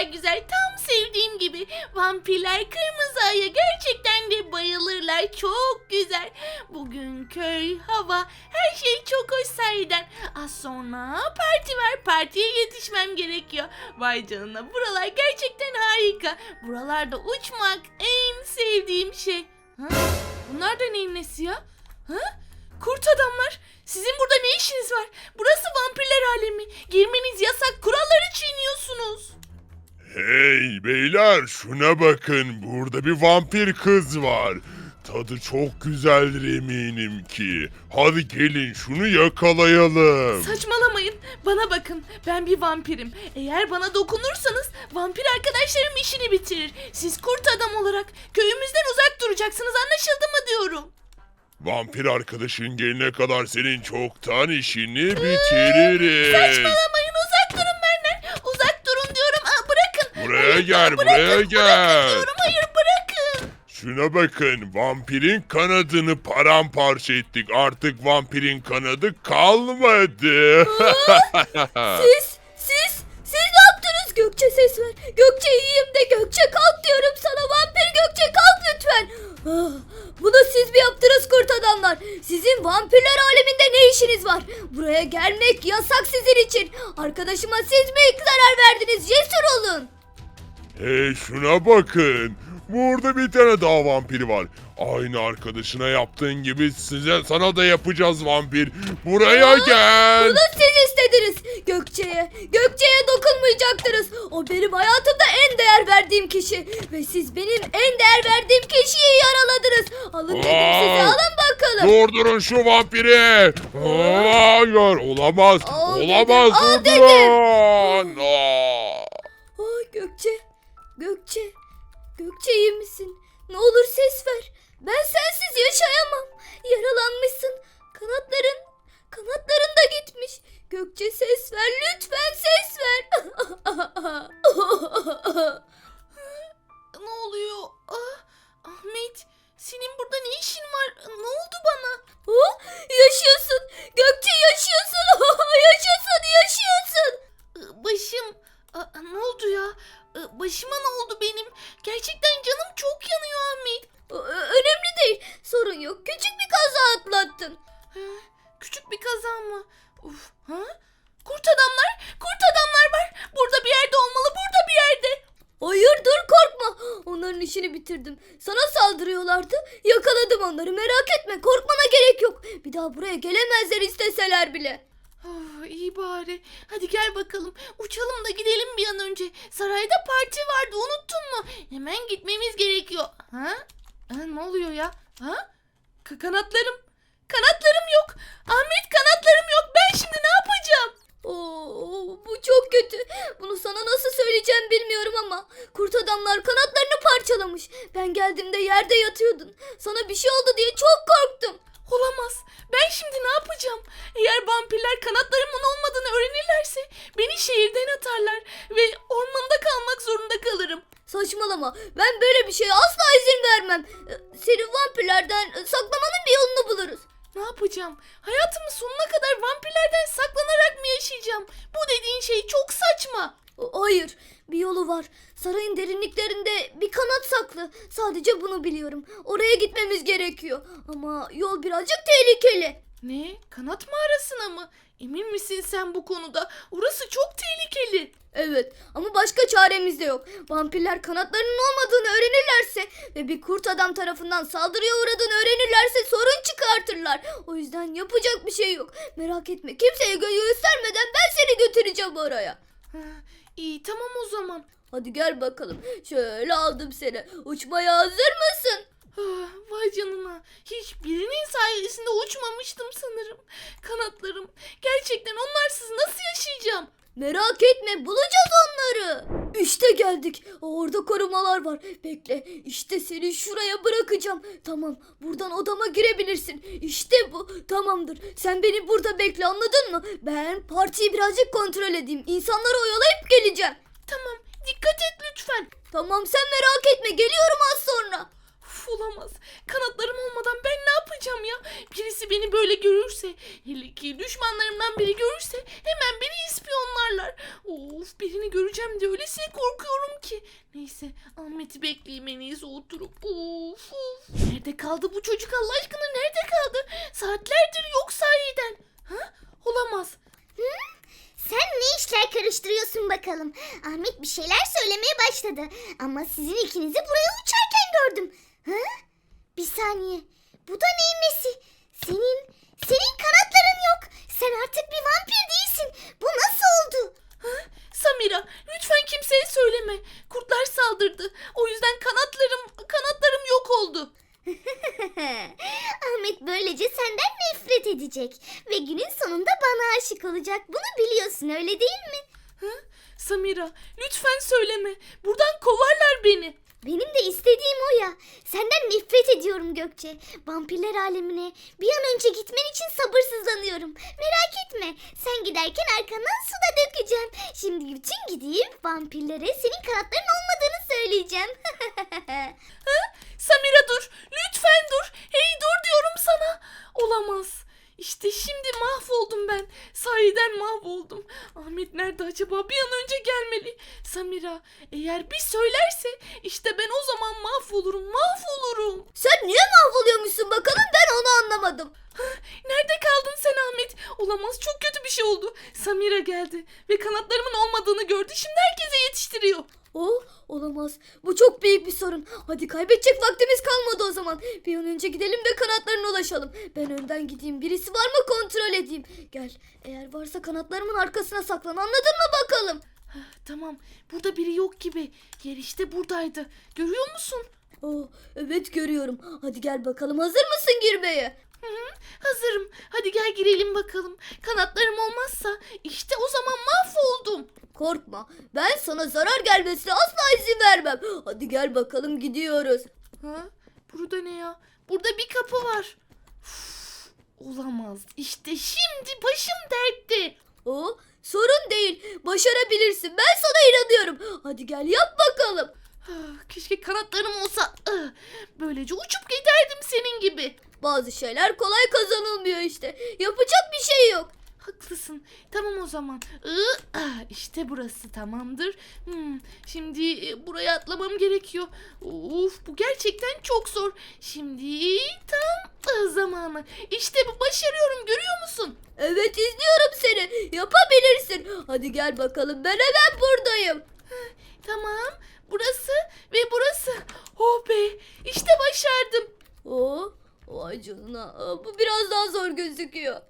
kadar güzel. Tam sevdiğim gibi. Vampirler kırmızı aya gerçekten de bayılırlar. Çok güzel. Bugün köy, hava, her şey çok hoş sahiden. Az sonra parti var. Partiye yetişmem gerekiyor. Vay canına buralar gerçekten harika. Buralarda uçmak en sevdiğim şey. Ha? Bunlar da neyin nesi ya? Ha? Kurt adamlar. Sizin burada ne işiniz var? Burası vampirler alemi. Girmeniz yasak. Kuralları çiğniyorsunuz. Hey beyler şuna bakın burada bir vampir kız var. Tadı çok güzeldir eminim ki. Hadi gelin şunu yakalayalım. Saçmalamayın. Bana bakın. Ben bir vampirim. Eğer bana dokunursanız vampir arkadaşlarım işini bitirir. Siz kurt adam olarak köyümüzden uzak duracaksınız. Anlaşıldı mı diyorum. Vampir arkadaşın gelene kadar senin çoktan işini bitiririz. Saçmalamayın. Uzak durun benden. Uzak durun diyorum. Aa, bırakın. Buraya gel, buraya bırakın gel. diyorum. Hayır bırakın. Şuna bakın vampirin kanadını paramparça ettik. Artık vampirin kanadı kalmadı. Siz, siz, siz ne yaptınız Gökçe ses ver. Gökçe iyiyim de Gökçe kalk diyorum sana vampir Gökçe kalk lütfen. Ah, Bunu siz mi yaptınız kurt adamlar? Sizin vampirler aleminde ne işiniz var? Buraya gelmek yasak sizin için. Arkadaşıma siz mi zarar verdiniz? Cesur olun. Hey şuna bakın. Burada bir tane daha vampir var. Aynı arkadaşına yaptığın gibi size sana da yapacağız vampir. Buraya gel. Bunu siz istediniz. Gökçe'ye, Gökçe'ye dokunmayacaktınız. O benim hayatımda en değer verdiğim kişi. Ve siz benim en değer verdiğim kişiyi yaraladınız. Alın dedim size Aa! alın bakalım. Durdurun şu vampiri. Hayır olamaz. Al olamaz. dedim, al Durdurun. Aa! Gökçe iyi misin? Ne olur ses ver. Ben sensiz yaşayamam. Yaralanmışsın. Kanatların, kanatların da gitmiş. Gökçe ses ver lütfen ses ver. Ne oluyor? Ah, Ahmet, senin burada ne işin var? Ne oldu bana? Oh, yaşıyorsun. Bir daha buraya gelemezler isteseler bile. Oh, iyi bari. Hadi gel bakalım. Uçalım da gidelim bir an önce. Sarayda parti vardı unuttun mu? Hemen gitmemiz gerekiyor. Ha? Ha, ne oluyor ya? Ha? K- kanatlarım. Kanatlarım yok. Ahmet kanatlarım yok. Ben şimdi ne yapacağım? Oo, bu çok kötü. Bunu sana nasıl söyleyeceğim bilmiyorum ama kurt adamlar kanatlarını parçalamış. Ben geldiğimde yerde yatıyordun. Sana bir şey oldu diye çok korktum. Gerekiyor. Ama yol birazcık tehlikeli. Ne? Kanat mağarasına mı? Emin misin sen bu konuda? Orası çok tehlikeli. Evet ama başka çaremiz de yok. Vampirler kanatlarının olmadığını öğrenirlerse ve bir kurt adam tarafından saldırıya uğradığını öğrenirlerse sorun çıkartırlar. O yüzden yapacak bir şey yok. Merak etme kimseye gö- göstermeden ben seni götüreceğim oraya. Ha, iyi tamam o zaman. Hadi gel bakalım. Şöyle aldım seni. Uçmaya hazır mısın? Ah, vay canına. Hiçbirinin uçmamıştım sanırım. Kanatlarım. Gerçekten onlarsız nasıl yaşayacağım? Merak etme bulacağız onları. İşte geldik. Orada korumalar var. Bekle işte seni şuraya bırakacağım. Tamam buradan odama girebilirsin. İşte bu tamamdır. Sen beni burada bekle anladın mı? Ben partiyi birazcık kontrol edeyim. İnsanları oyalayıp geleceğim. Tamam dikkat et lütfen. Tamam sen merak etme geliyorum az sonra. Uf, olamaz. Kanatlarım olmadan ben ne yapacağım ya? Birisi beni böyle görürse, hele ki düşmanlarımdan biri görürse hemen beni ispiyonlarlar. Of Of diye öylesine korkuyorum ki. Neyse Ahmet'i bekleyeyim en iyisi oturup. Of of. Nerede kaldı bu çocuk Allah aşkına nerede kaldı? Saatlerdir yok sahiden. Ha? Olamaz. Sen ne işler karıştırıyorsun bakalım. Ahmet bir şeyler söylemeye başladı. Ama sizin ikinizi buraya uçarken gördüm. Ha? Bir saniye. Bu da neyin nesi? Senin, senin kanatların yok. Sen artık bir vampir değilsin. Bu nasıl oldu? Samira lütfen kimseye söyleme. Kurtlar saldırdı. O yüzden kanatlarım kanatlarım yok oldu. Ahmet böylece senden nefret edecek. Ve günün sonunda bana aşık olacak. Bunu biliyorsun öyle değil mi? Samira lütfen söyleme. Buradan kovarlar beni. Benim de istediğim o ya. Senden nefret ediyorum Gökçe. Vampirler alemine bir an önce gitmen için sabırsızlanıyorum. Merak etme. Sen giderken arkandan su da dökeceğim. Şimdi bütün gidip vampirlere senin kanatların olmadığını söyleyeceğim. Samira dur. Lütfen dur. Hey dur diyorum sana. Olamaz. İşte şimdi mahvoldum ben. Sahiden mahvoldum. Ahmet nerede acaba? Bir an önce gelmeli. Samira eğer bir söylerse işte ben o zaman mahvolurum. Mahvolurum. Sen niye mahvoluyormuşsun bakalım ben onu anlamadım. Nerede kaldın sen Ahmet? Olamaz çok kötü bir şey oldu. Samira geldi ve kanatlarımın olmadığını gördü. Şimdi herkese yetiştiriyor. Oh olamaz. Bu çok büyük bir sorun. Hadi kaybedecek vaktimiz kalmadı o zaman. Bir an önce gidelim de kanatlarına ulaşalım. Ben önden gideyim. Birisi var mı kontrol edeyim. Gel. Eğer varsa kanatlarımın arkasına saklan. Anladın mı bakalım? Hah, Tamam burada biri yok gibi. Yer işte buradaydı. Görüyor musun? Oh, evet görüyorum. Hadi gel bakalım. Hazır mısın girmeye? Hazırım. Hadi gel girelim bakalım. Kanatlarım olmazsa işte o zaman mahvoldum. Korkma. Ben sana zarar gelmesine asla izin vermem. Hadi gel bakalım gidiyoruz. Ha? Burada ne ya? Burada bir kapı var. Uf, olamaz. İşte şimdi başım dertte. Oh, sorun değil. Başarabilirsin. Ben sana inanıyorum. Hadi gel yap bakalım. Ah, Keşke kanatlarım olsa. Ah, Böylece uçup giderdim senin gibi. Bazı şeyler kolay kazanılmıyor işte. Yapacak bir şey yok. Haklısın. Tamam o zaman. Ah, işte burası tamamdır. Hmm, şimdi e, buraya atlamam gerekiyor. Of bu gerçekten çok zor. Şimdi tam zamanı. İşte bu başarıyorum görüyor musun? Evet izliyorum seni. Yapabilirsin. Hadi gel bakalım. Ben hemen buradayım. Tamam. Burası ve burası. Oh be. İşte başardım. Oh, vay canına. Aa, Bu biraz daha zor gözüküyor.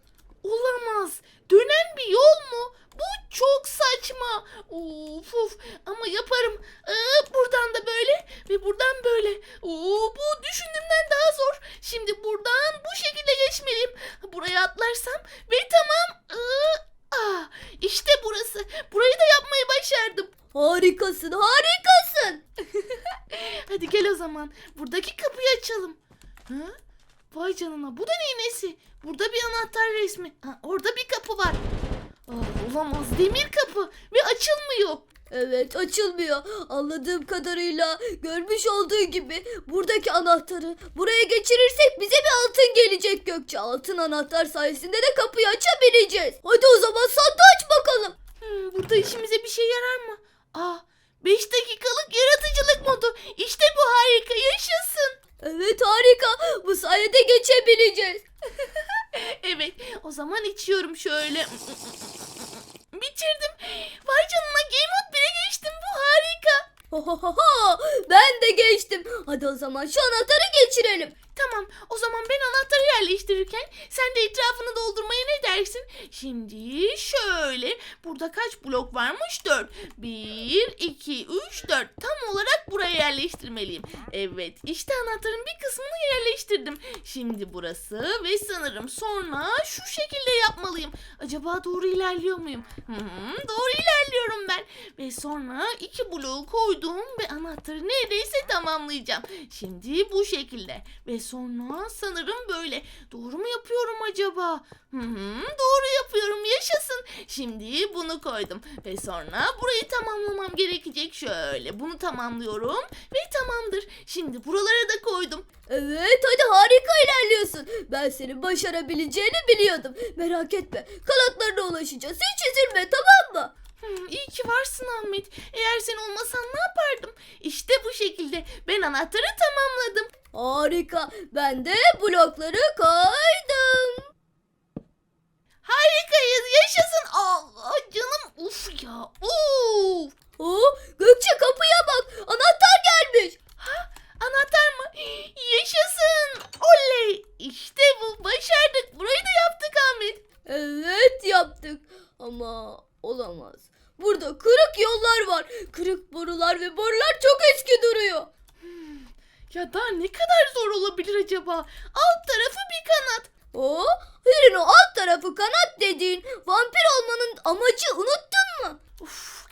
Olamaz. Dönen bir yol mu? Bu çok saçma. Of of. Ama yaparım. Ee, buradan da böyle ve buradan böyle. Oo, bu düşündüğümden daha zor. Şimdi buradan bu şekilde geçmeliyim. Buraya atlarsam ve tamam. Ee, ah, işte burası. Burayı da yapmayı başardım. Harikasın, harikasın. Hadi gel o zaman. Buradaki kapıyı açalım. Ha? Vay canına bu da neyin nesi? Burada bir anahtar resmi. Ha, orada bir kapı var. Ah, olamaz demir kapı ve açılmıyor. Evet açılmıyor. Anladığım kadarıyla görmüş olduğu gibi buradaki anahtarı buraya geçirirsek bize bir altın gelecek Gökçe. Altın anahtar sayesinde de kapıyı açabileceğiz. Hadi o zaman sandığı aç bakalım. Hmm, burada işimize bir şey yarar mı? Aa, 5 dakikalık yaratıcılık modu. İşte bu harika yaşasın. Evet harika. Bu sayede geçebileceğiz. Evet o zaman içiyorum şöyle. Bitirdim. Vay canına Game Mode 1'e geçtim bu harika. ben de geçtim. Hadi o zaman şu anahtarı geçirelim. Tamam o zaman ben anahtarı yerleştirirken sen de etrafını doldurmaya ne dersin? Şimdi şöyle burada kaç blok varmış? 4. 1, 2, 3, 4. Tam olarak buraya yerleştirmeliyim. Evet işte anahtarın bir kısmını yerleştirdim. Şimdi burası ve sanırım sonra şu şekilde yapmalıyım. Acaba doğru ilerliyor muyum? Hı hı, doğru ilerliyorum ben. Ve sonra iki bloğu koydum ve anahtarı neredeyse tamamlayacağım. Şimdi bu şekilde. Ve sonra sanırım böyle. Doğru mu yapıyorum acaba? Hı hı, doğru yapıyorum yaşasın. Şimdi bunu koydum. Ve sonra burayı tamamlamam gerekecek. Şöyle bunu tamamlıyorum. Ve tamamdır. Şimdi buralara da koydum. Evet hadi harika ilerliyorsun. Ben senin başarabileceğini biliyordum. Merak etme kanatlarına ulaşacağız. Hiç üzülme tamam mı? Hmm, iyi ki varsın Ahmet. Eğer sen olmasan ne yapardım? İşte bu şekilde ben anahtarı tamamladım. Harika. Ben de blokları koydum. Harikayız yaşasın. Allah canım uf ya uf. Oo, Gökçe kapıya bak. Anahtar gelmiş. Anahtar mı? Yaşasın. Oley. İşte bu başardık. Burayı da yaptık Ahmet. Evet yaptık. Ama olamaz. Burada kırık yollar var. Kırık borular ve borular çok eski duruyor. Ya daha ne kadar zor olabilir acaba? Alt tarafı bir kanat. Oo, Hürün o alt tarafı kanat dediğin vampir olmanın amacı unuttun mu? Uf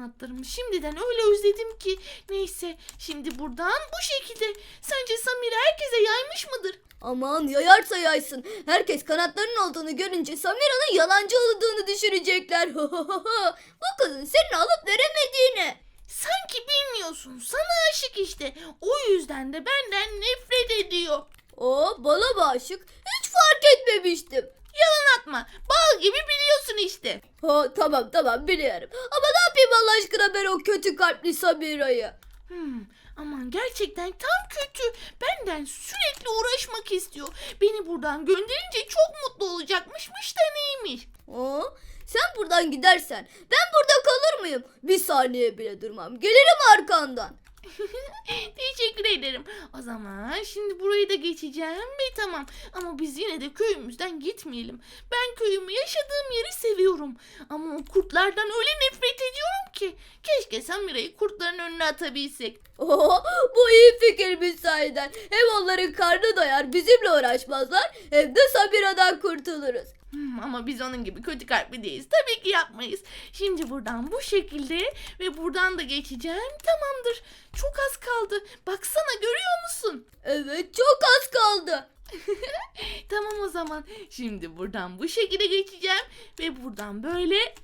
kendi kanatlarımı şimdiden öyle özledim ki. Neyse şimdi buradan bu şekilde. Sence Samir herkese yaymış mıdır? Aman yayarsa yaysın. Herkes kanatlarının olduğunu görünce Samira'nın yalancı olduğunu düşünecekler. Bu kızın senin alıp veremediğini. Sanki bilmiyorsun. Sana aşık işte. O yüzden de benden nefret ediyor. O bana mı aşık? Hiç fark etmemiştim. Yalan atma. Bal gibi biliyorsun işte. Ha, tamam tamam biliyorum. Ama ne yapayım Allah aşkına ben o kötü kalpli Samira'yı. Hmm, aman gerçekten tam kötü. Benden sürekli uğraşmak istiyor. Beni buradan gönderince çok mutlu olacakmışmış da neymiş. Aa, sen buradan gidersen ben burada kalır mıyım? Bir saniye bile durmam. Gelirim arkandan. Teşekkür ederim. O zaman şimdi burayı da geçeceğim ve tamam. Ama biz yine de köyümüzden gitmeyelim. Ben köyümü yaşadığım yeri seviyorum. Ama o kurtlardan öyle nefret ediyorum ki. Keşke Samira'yı kurtların önüne atabilsek. Oo, bu iyi fikirmiş sahiden. Hem onların karnı doyar bizimle uğraşmazlar hem de Samira'dan kurtuluruz. Hmm, ama biz onun gibi kötü kalpli değiliz. Tabii ki yapmayız. Şimdi buradan bu şekilde ve buradan da geçeceğim. Tamamdır. Çok az kaldı. Baksana görüyor musun? Evet çok az kaldı. Tamam o zaman. Şimdi buradan bu şekilde geçeceğim ve buradan böyle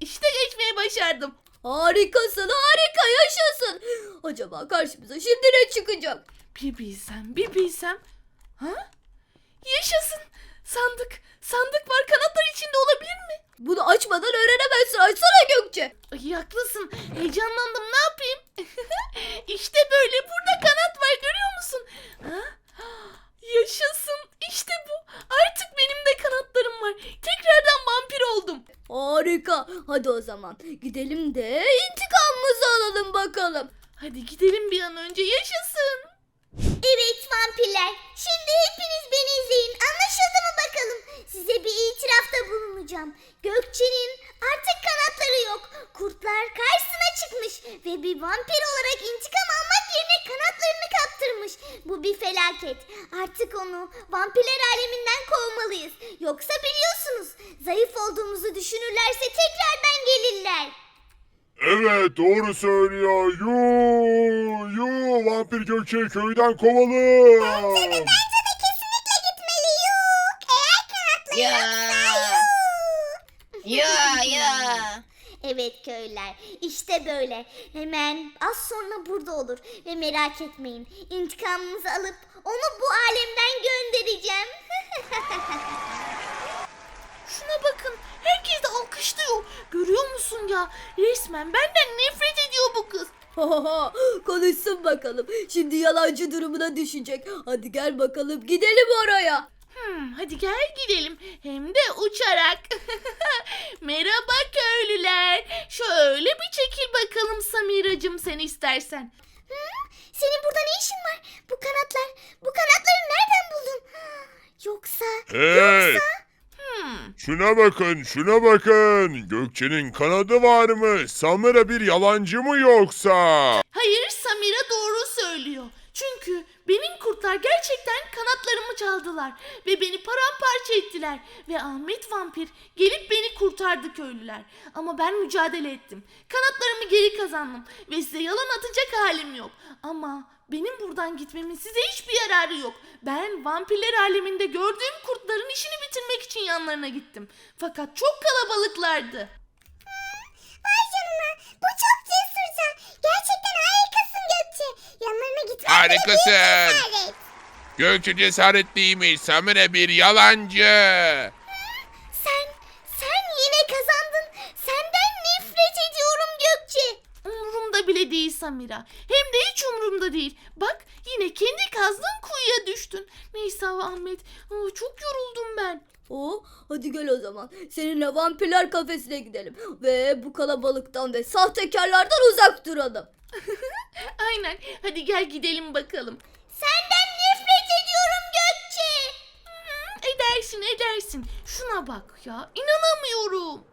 işte geçmeye başardım. Harikasın harika yaşasın. Acaba karşımıza şimdi ne çıkacak? Bir bilsem, bir bilsem. Ha? Yaşasın. Sandık. Sandık var. Kanatlar içinde olabilir mi? Bunu açmadan öğrenemezsin. Açsana Gökçe. Ay haklısın. Heyecanlandım. Ne yapayım? işte böyle. Burada kanat var. Görüyor musun? Ha? Yaşasın. İşte bu. Artık benim de kanatlarım var. Tekrardan vampir oldum. Harika. Hadi o zaman gidelim de intikamımızı alalım bakalım. Hadi gidelim bir an önce. Yaşasın. Evet vampirler. Şimdi hepiniz beni izleyin. Anlaşıldı mı bakalım? Size itirafta bulunacağım. Gökçe'nin artık kanatları yok. Kurtlar karşısına çıkmış ve bir vampir olarak intikam almak yerine kanatlarını kaptırmış. Bu bir felaket. Artık onu vampirler aleminden kovmalıyız. Yoksa biliyorsunuz zayıf olduğumuzu düşünürlerse tekrardan gelirler. Evet doğru söylüyor. Yuu yuu vampir Gökçe'yi köyden kovalım. Bence de kesinlikle gitmeli. Yok. Eğer kanatları Ya. Ya ya. Evet köylüler işte böyle hemen az sonra burada olur ve merak etmeyin intikamımızı alıp onu bu alemden göndereceğim. Şuna bakın. Herkes de alkışlıyor. Görüyor musun ya? Resmen benden nefret ediyor bu kız. Konuşsun bakalım. Şimdi yalancı durumuna düşecek. Hadi gel bakalım gidelim oraya. Hmm, hadi gel gidelim. Hem de uçarak. Merhaba köylüler. Şöyle bir çekil bakalım Samiracım sen istersen. Senin burada ne işin var? Bu kanatlar, bu kanatları nereden buldun? Yoksa, Hey Hmm, şuna bakın şuna bakın. Gökçe'nin kanadı var mı? Samira bir yalancı mı yoksa? hayır Samira doğru söylüyor. Çünkü benim kurtlar gerçekten kanatlarımı çaldılar ve beni paramparça ettiler ve Ahmet vampir gelip beni kurtardı köylüler. Ama ben mücadele ettim. Kanatlarımı geri kazandım ve size yalan atacak halim yok. Ama benim buradan gitmemin size hiçbir yararı yok. Ben vampirler aleminde gördüğüm kurtların işini bitirmek için yanlarına gittim. Fakat çok kalabalıklardı. vay canına bu çok cesurca. Gerçekten harikasın Gökçe. Gitmek Harikasın. Evet. Gökçe cesaretliymiş. Samire bir yalancı. Sen, sen yine kazandın. Senden nefret bile değil Samira. Hem de hiç umurumda değil. Bak yine kendi kazdığın kuyuya düştün. Neyse Ahmet. Aa, çok yoruldum ben. Oo, hadi gel o zaman. Seninle vampirler kafesine gidelim. Ve bu kalabalıktan ve sahtekarlardan uzak duralım. Aynen. Hadi gel gidelim bakalım. Senden nefret ediyorum Gökçe. Edersin edersin. Şuna bak ya. İnanamıyorum.